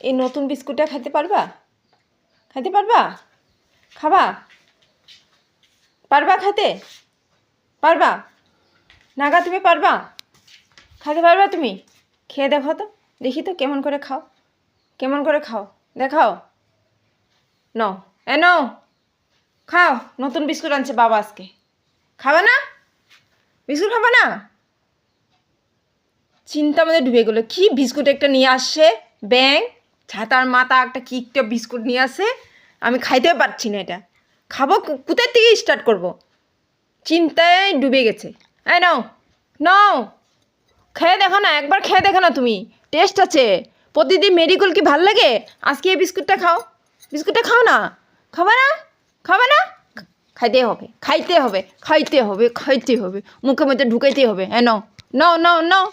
এই নতুন বিস্কুটটা খেতে পারবা? খেতে পারবা? খাবা? পারবা খেতে পারবা? নাগা, তুমি পারবা? খেতে পারবা তুমি? খেয়ে দেখো তো, দেখি তো কেমন করে খাও। কেমন করে খাও? দেখাও। ন এ ন খাও। নতুন বিস্কুট আনছে বাবা আজকে। খাবে না? বিস্কুট খাবে না? চিন্তা আমাদের ডুবে গেলো। কি বিস্কুট একটা নিয়ে আসছে? ব্যাং ছাতার মাথা একটা কি একটা বিস্কুট নিয়ে আসে, আমি খাইতে পারছি না এটা। খাব, কো- কোথার থেকে স্টার্ট করব? চিন্তায় ডুবে গেছে। এই নাও নাও। খেয়ে দেখো না, একবার খেয়ে দেখো না তুমি। টেস্ট আছে। প্রতিদিন মেডিকেল কি ভালো লাগে? আজকে এই বিস্কুটটা খাও। বিস্কুটটা খাও না? খাবে না? খাবে না? খাইতে হবে খাইতে হবে খাইতে হবে খাইতে হবে। মুখের মধ্যে ঢুকাইতে হবে। হ্যাঁ নাও নাও নাও নাও।